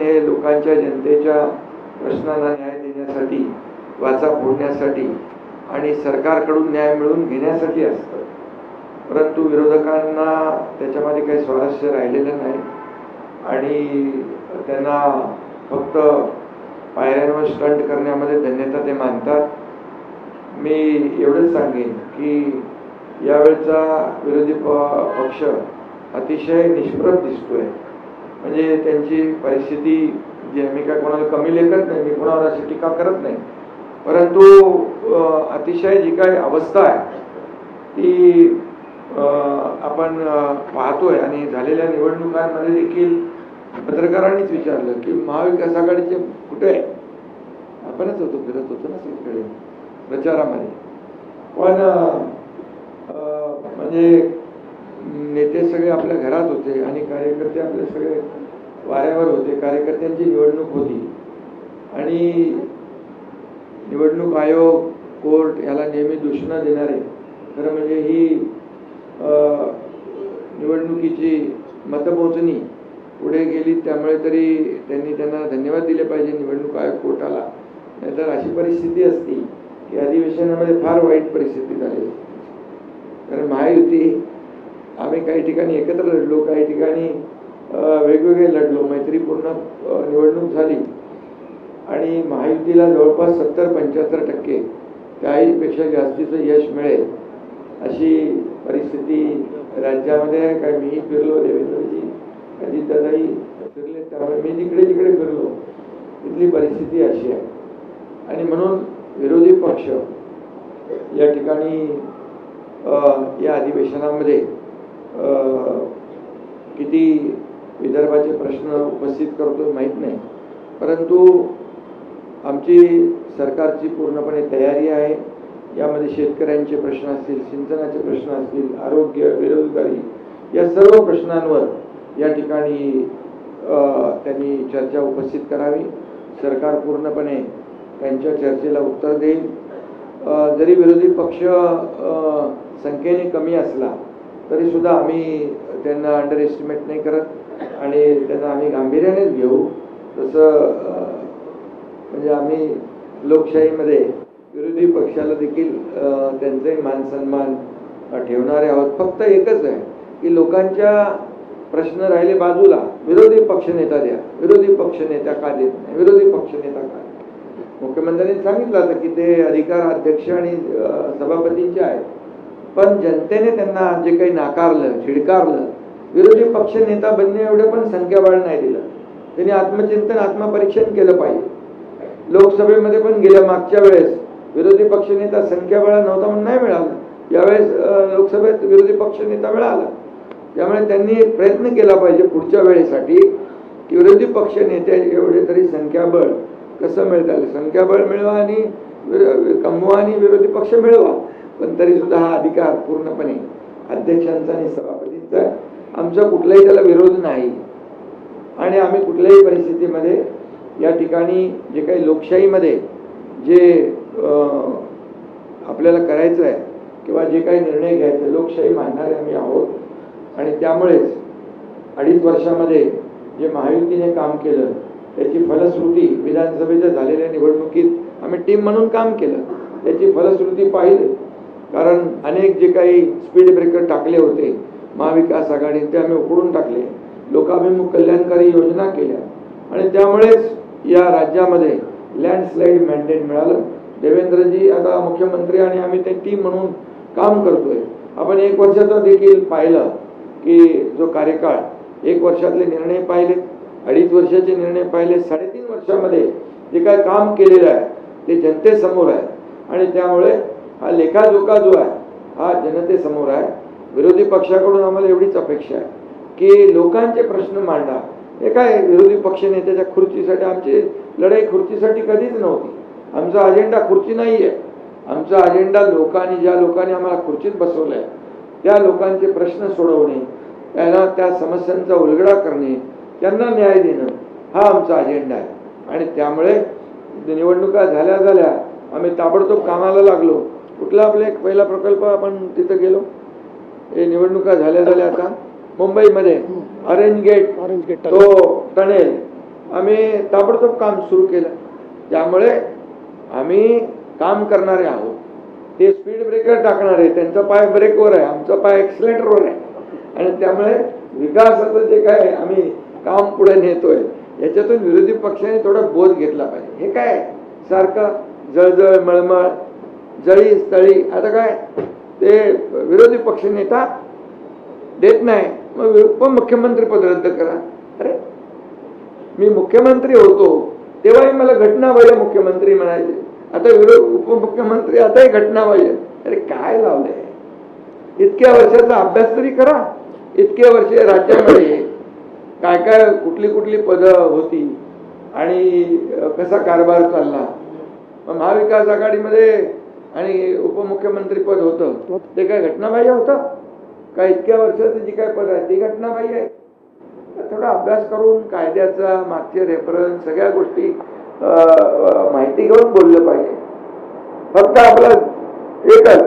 हे लोकांच्या जनतेच्या प्रश्नांना न्याय देण्यासाठी वाचा फोडण्यासाठी आणि सरकारकडून न्याय मिळवून घेण्यासाठी असतं. परंतु विरोधकांना त्याच्यामध्ये काही स्वारस्य राहिलेलं नाही आणि त्यांना फक्त पायऱ्यांवर स्टंट करण्यामध्ये धन्यता ते मानतात. मी एवढंच सांगेन की यावेळचा विरोधी प पक्ष अतिशय निष्प्रभ दिसतोय. म्हणजे त्यांची परिस्थिती जी आहे, मी काय कोणाला कमी लेखत नाही मी कोणावर अशी टीका करत नाही. परंतु अतिशय जी काही अवस्था आहे ती आपण पाहतोय आणि झालेल्या निवडणुकांमध्ये देखील पत्रकारांनीच विचारलं की महाविकास आघाडीचे कुठे आहे? आपणच होतो फिरत होतो ना सगळीकडे प्रचारामध्ये. पण म्हणजे नेते सगळे आपल्या घरात होते आणि कार्यकर्ते आपले सगळे वाऱ्यावर होते. कार्यकर्त्यांची निवडणूक होती. आणि निवडणूक आयोग कोर्ट याला नेहमी दूषणा देणारे. खरं म्हणजे ही निवडणुकीची मतमोजणी पुढे गेली त्यामुळे तरी त्यांनी त्यांना धन्यवाद दिले पाहिजे निवडणूक आयोग कोर्टाला. नाहीतर अशी परिस्थिती असती की अधिवेशनामध्ये फार वाईट परिस्थिती झाली कारण महायुती आम्ही काही ठिकाणी एकत्र लढलो काही ठिकाणी वेगवेगळे लढलो. मैत्रीपूर्ण निवडणूक झाली. आणि महायुतीला जवळपास सत्तर पंच्याहत्तर टक्के त्याहीपेक्षा जास्तीचं यश मिळेल अशी परिस्थिती राज्यामध्ये आहे. काय मीही फिरलो देवेंद्रजी अजितदादाही फिरले. त्यामुळे मी जिकडे जिकडे फिरलो. तिथली परिस्थिती अशी आहे. आणि म्हणून विरोधी पक्ष या ठिकाणी या अधिवेशनामध्ये किती विदर्भाचे प्रश्न उपस्थित करतो माहीत नाही. परंतु आमची सरकारची पूर्णपणे तयारी आहे. यामध्ये शेतकऱ्यांचे प्रश्न असतील सिंचनाचे प्रश्न असतील आरोग्य बेरोजगारी या सर्व प्रश्नांवर या ठिकाणी त्यांनी चर्चा उपस्थित करावी. सरकार पूर्णपणे त्यांच्या चर्चेला उत्तर देईल. जरी विरोधी पक्ष संख्येने कमी असला तरी सुद्धा आम्ही त्यांना अंडर एस्टिमेट नाही करत. आणि त्यांना आम्ही गांभीर्यानेच घेऊ. तसं म्हणजे आम्ही लोकशाहीमध्ये विरोधी पक्षाला देखील त्यांचाही मान सन्मान ठेवणारे आहोत. फक्त एकच आहे की लोकांच्या प्रश्न राहिले बाजूला. विरोधी पक्षनेता द्या. विरोधी पक्षनेता का देत नाही? विरोधी पक्षनेता का मुख्यमंत्र्यांनी सांगितलं होतं की ते अधिकार अध्यक्ष आणि सभापतींचे आहेत. पण जनतेने त्यांना जे काही नाकारलं झिडकारलं विरोधी पक्ष नेता बनणे एवढं पण संख्याबळ नाही दिलं. त्यांनी आत्मचिंतन आत्मपरीक्षण केलं पाहिजे. लोकसभेमध्ये पण गेल्या मागच्या वेळेस विरोधी पक्षनेता संख्याबळ नव्हता म्हणून नाही मिळाला. यावेळेस लोकसभेत विरोधी पक्षनेता मिळाला. त्यामुळे त्यांनी प्रयत्न केला पाहिजे पुढच्या वेळेसाठी की विरोधी पक्ष नेते एवढे तरी संख्याबळ कसं मिळता संख्याबळ मिळवा आणि कमवा आणि विरोधी पक्ष मिळवा. पण तरी सुद्धा हा अधिकार पूर्णपणे अध्यक्षांचा आणि सभापतींचा आमचा कुठलाही त्याला विरोध नाही. आणि आम्ही कुठल्याही परिस्थितीमध्ये या ठिकाणी जे काही लोकशाहीमध्ये जे आपल्याला करायचं आहे किंवा जे काही निर्णय घ्यायचे लोकशाही मानणारे आम्ही आहोत. आणि त्यामुळेच अडीच वर्षामध्ये जे महायुतीने काम केलं त्याची फलश्रुती विधानसभेच्या झालेल्या निवडणुकीत आम्ही टीम म्हणून काम केलं. त्याची फलश्रुती पाहिली. कारण अनेक जे काही स्पीड ब्रेकर टाकले होते महाविकास आघाडी ते आम्ही उकडून टाकले. लोकाभिमुख कल्याणकारी योजना केल्या. आणि त्यामुळेच या राज्यामध्ये लँडस्लाईड मॅन्डेट मिळालं. देवेंद्रजी आता मुख्यमंत्री आणि आम्ही ते टीम म्हणून काम करतोय. आपण एक वर्षाचा देखील पाहिलं की जो कार्यकाळ एक वर्षातले निर्णय पाहिले अडीच वर्षाचे निर्णय पाहिले साडेतीन वर्षामध्ये जे काय काम केलेलं आहे ते जनतेसमोर आहे. आणि त्यामुळे हा लेखाजोखा जो आहे हा जनतेसमोर आहे. विरोधी पक्षाकडून आम्हाला एवढीच अपेक्षा आहे की लोकांचे प्रश्न मांडा. हे काय विरोधी पक्ष नेत्याच्या खुर्चीसाठी आमची लढाई खुर्चीसाठी कधीच नव्हती. आमचा अजेंडा खुर्ची नाही आहे आमचा अजेंडा लोकांनी ज्या लोकांनी आम्हाला खुर्चीत बसवलं आहे त्या लोकांचे प्रश्न सोडवणे त्यांना त्या समस्यांचा उलगडा करणे त्यांना न्याय देणं हा आमचा अजेंडा आहे. आणि त्यामुळे निवडणुका झाल्या झाल्या आम्ही ताबडतोब कामाला लागलो. कुठला आपला एक पहिला प्रकल्प आपण तिथं गेलो? हे निवडणुका झाल्या झाल्या आता. मुंबईमध्ये ऑरेंज गेट ऑरेंज गेट तो टनेल. आम्ही ताबडतोब काम सुरू केलं. त्यामुळे आम्ही काम करणारे आहोत. ते स्पीड ब्रेकर टाकणारे त्यांचा पाय ब्रेकवर आहे आमचा पाय एक्सिलेटरवर आहे. आणि त्यामुळे विकासाचं जे काय आम्ही काम पुढे नेतोय याच्यातून विरोधी पक्षाने थोडा बोध घेतला पाहिजे. हे काय? सारखं जळजळ मळमळ जळी स्थळी आता काय? ते विरोधी पक्ष नेता देत नाही. मग उपमुख्यमंत्री पद रद्द करा. अरे मी मुख्यमंत्री होतो तेव्हाही मला घटनाबाह्य मुख्यमंत्री म्हणायचे. आता विरोध उपमुख्यमंत्री आताही घटनाबाह्य अरे काय लावलंय? इतक्या वर्षाचा अभ्यास तरी करा. इतक्या वर्षे राज्यामध्ये काय काय कुठली कुठली पदं होती आणि कसा कारभार चालला? मग महाविकास आघाडीमध्ये आणि उपमुख्यमंत्री पद होतं. ते काय घटनाबाह्य होतं? का इतक्या वर्षाचं जी काय पद आहे ती घटनाबाह्य आहे? थोडा अभ्यास करून कायद्याचा मागचे रेफरन्स सगळ्या गोष्टी माहिती घेऊन बोललं पाहिजे. फक्त आपलं एकच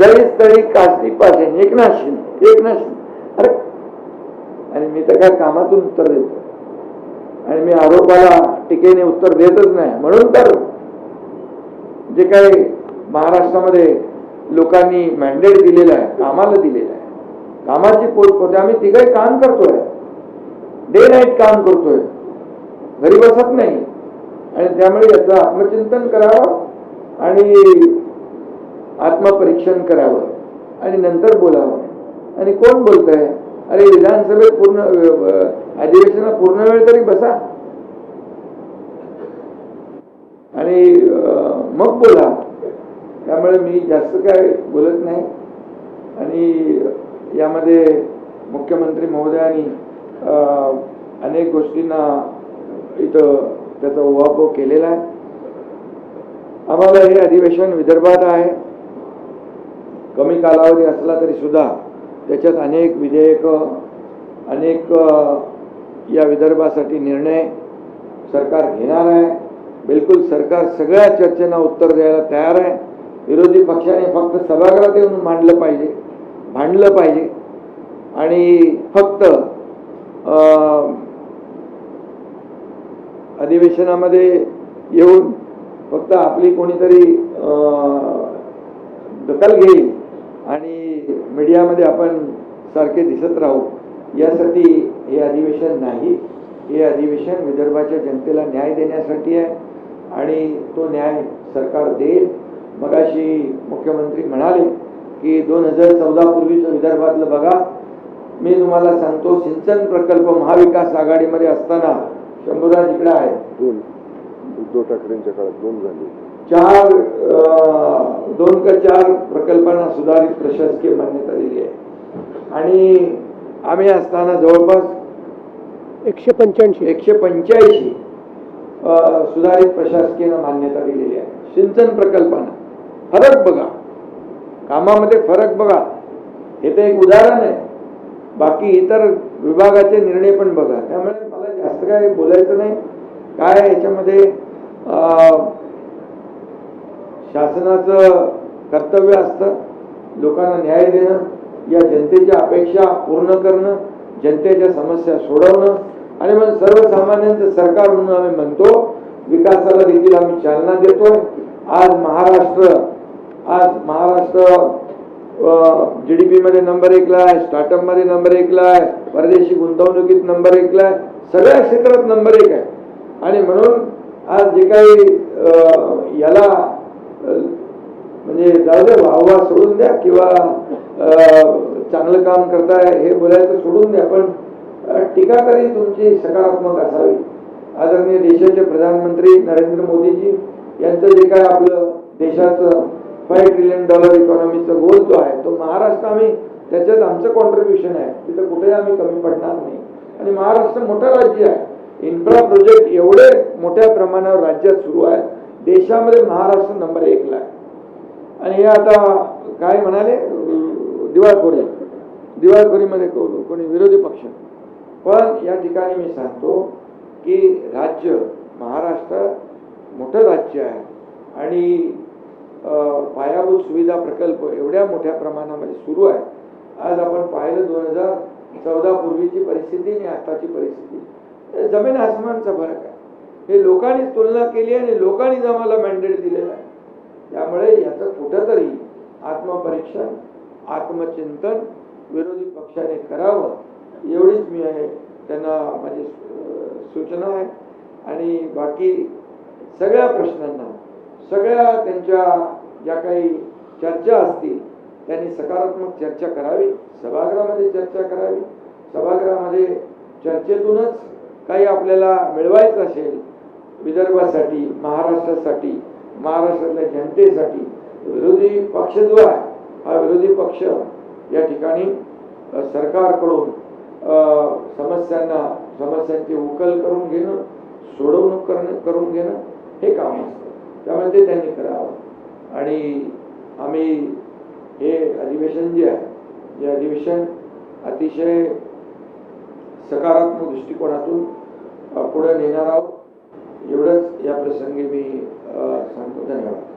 जरी तरी कास्ती पाहिजे एकनाथ शिंदे एकनाथ शिंदे अरे आणि मी तर काय कामातून उत्तर देतो आणि मी आरोपाला टीकेने उत्तर देतच नाही. म्हणून तर जे काही महाराष्ट्रामध्ये लोकांनी मॅन्डेट दिलेलं आहे कामाला दिलेलं आहे. कामाची पोच होते आम्ही तिघही काम करतोय. डे नाईट काम करतोय. घरी बसत नाही. आणि त्यामुळे याचं आत्मचिंतन करावं आणि आत्मपरीक्षण करावं आणि नंतर बोलावं. आणि कोण बोलतंय? अरे विधानसभेत पूर्ण अधिवेशनात पूर्ण वेळ तरी बसा. आणि मग बोला. त्यामुळे मी जास्त काय बोलत नाही. आणि यामध्ये मुख्यमंत्री महोदयांनी अनेक गोष्टींना इथं त्याचा उहापोह केलेला आहे. आम्हाला हे अधिवेशन विदर्भात आहे. कमी कालावधी असला तरी सुद्धा त्याच्यात अनेक विधेयकं अनेक या विदर्भासाठी निर्णय सरकार घेणार आहे. बिलकुल सरकार सगळ्या चर्चेना उत्तर द्यायला तयार आहे. विरोधी पक्षाने फक्त सभागृहात येऊन मांडलं पाहिजे भांडलं पाहिजे. आणि फक्त अधिवेशनामध्ये येऊन फक्त आपली कोणीतरी दखल घेईल आणि मीडियामध्ये आपण सारखे दिसत राहू यासाठी हे अधिवेशन नाही. हे अधिवेशन विदर्भाच्या जनतेला न्याय देण्यासाठी आहे आणि तो न्याय सरकार देईल. मगाशी मुख्यमंत्री म्हणाले की दोन हजार चौदा पूर्वीचं विदर्भातलं बघा. मी तुम्हाला सांगतो सिंचन प्रकल्प महाविकास आघाडीमध्ये असताना शंभूराज इकडे आहे. दोन. उद्धव ठाकरेंच्या काळात दोन झाले. चार दोन का चार प्रकल्पांना सुधारित प्रशासकीय मान्यता दिली आहे. आणि आम्ही असताना जवळपास एकशे पंच्याऐंशी. एकशे पंच्याऐंशी सुधारित प्रशासकीय मान्यता दिलेली आहे. सिंचन प्रकल्पांना. फरक बघा. कामामध्ये फरक बघा. हे तर एक उदाहरण आहे. बाकी इतर विभागाचे निर्णय पण बघा. त्यामुळे मला जास्त काय बोलायचं नाही. काय याच्यामध्ये शासनाचं कर्तव्य असतं? लोकांना न्याय देणं या जनतेच्या अपेक्षा पूर्ण करणं जनतेच्या समस्या सोडवणं आणि मग सर्वसामान्यांचं सरकार म्हणून आम्ही म्हणतो विकासाला देखील आम्ही चालना देतोय. आज महाराष्ट्र आज महाराष्ट्र जी डी पीमध्ये नंबर एकला आहे स्टार्टअपमध्ये नंबर एकला आहे परदेशी गुंतवणुकीत नंबर एकला आहे सगळ्या क्षेत्रात नंबर एक आहे. आणि म्हणून आज जे काही याला म्हणजे जाऊ वाहवा सोडून द्या किंवा अं, चांगलं काम करताय हे बोलायचं सोडून द्या पण टीका तरी तुमची सकारात्मक असावी. आदरणीय देशाचे प्रधानमंत्री नरेंद्र मोदीजी यांचं जे काय आपलं देशाचं फाईव्ह ट्रिलियन डॉलर इकॉनॉमीचा गोल जो आहे तो महाराष्ट्र आम्ही त्याच्यात आमचं कॉन्ट्रीब्युशन आहे. तिथं कुठेही आम्ही कमी पडणार नाही. आणि महाराष्ट्र मोठं राज्य आहे. इन्फ्रा प्रोजेक्ट एवढे मोठ्या प्रमाणावर राज्यात सुरू आहे देशामध्ये महाराष्ट्र नंबर एकला आहे. आणि हे आता काय म्हणाले? दिवाळखोरी. दिवाळखोरीमध्ये को- कोणी विरोधी पक्ष. पण या ठिकाणी मी सांगतो की राज्य महाराष्ट्र मोठं राज्य आहे. आणि पायाभूत सुविधा प्रकल्प एवढ्या मोठ्या प्रमाणामध्ये सुरू आहे. आज आपण पाहिलं दोन हजार चौदा पूर्वीची परिस्थिती आणि आताची परिस्थिती. जमीन आसमानचा फरक आहे. हे लोकांनी तुलना केली आणि लोकांनी जमाला मॅन्डेट दिलेलं आहे. त्यामुळे याचं कुठंतरी आत्मपरीक्षण आत्मचिंतन विरोधी पक्षाने करावं एवढीच मी आहे त्यांना माझी सूचना आहे. आणि बाकी सगळ्या प्रश्नांना सगळ्या त्यांच्या ज्या काही चर्चा असतील त्यांनी सकारात्मक चर्चा करावी सभागृहामध्ये चर्चा करावी. सभागृहामध्ये चर्चेतूनच काही आपल्याला मिळवायचं असेल विदर्भासाठी महाराष्ट्रासाठी महाराष्ट्रातल्या जनतेसाठी विरोधी पक्ष जो आहे हा विरोधी पक्ष या ठिकाणी सरकारकडून समस्यांना समस्यांची उकल करून घेणं सोडवणूक करणं करून घेणं हे काम असतं. त्यामुळे ते त्यांनी करावं. आणि आम्ही हे अधिवेशन जे आहे हे अधिवेशन अतिशय सकारात्मक दृष्टिकोनातून पुढे नेणार आहोत. एवढंच या प्रसंगी मी सांगतो. धन्यवाद.